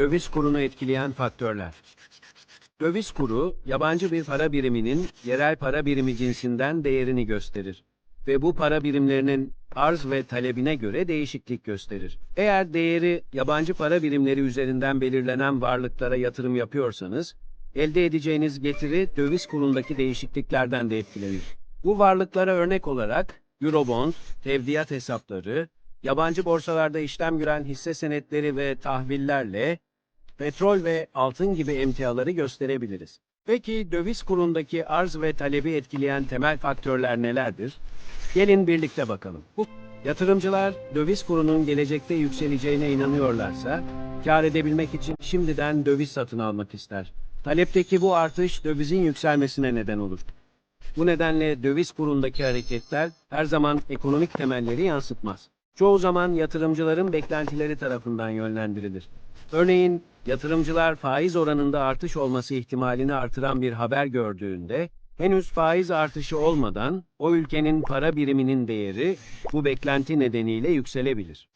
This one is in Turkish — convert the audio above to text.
Döviz kurunu etkileyen faktörler. Döviz kuru, yabancı bir para biriminin yerel para birimi cinsinden değerini gösterir ve bu para birimlerinin arz ve talebine göre değişiklik gösterir. Eğer değeri yabancı para birimleri üzerinden belirlenen varlıklara yatırım yapıyorsanız, elde edeceğiniz getiri döviz kurundaki değişikliklerden de etkilenir. Bu varlıklara örnek olarak Eurobond, tevdiat hesapları, yabancı borsalarda işlem gören hisse senetleri ve tahvillerle petrol ve altın gibi emtiaları gösterebiliriz. Peki döviz kurundaki arz ve talebi etkileyen temel faktörler nelerdir? Gelin birlikte bakalım. Bu yatırımcılar döviz kurunun gelecekte yükseleceğine inanıyorlarsa, kar edebilmek için şimdiden döviz satın almak ister. Talepteki bu artış dövizin yükselmesine neden olur. Bu nedenle döviz kurundaki hareketler her zaman ekonomik temelleri yansıtmaz. Çoğu zaman yatırımcıların beklentileri tarafından yönlendirilir. Örneğin yatırımcılar faiz oranında artış olması ihtimalini artıran bir haber gördüğünde henüz faiz artışı olmadan o ülkenin para biriminin değeri bu beklenti nedeniyle yükselebilir.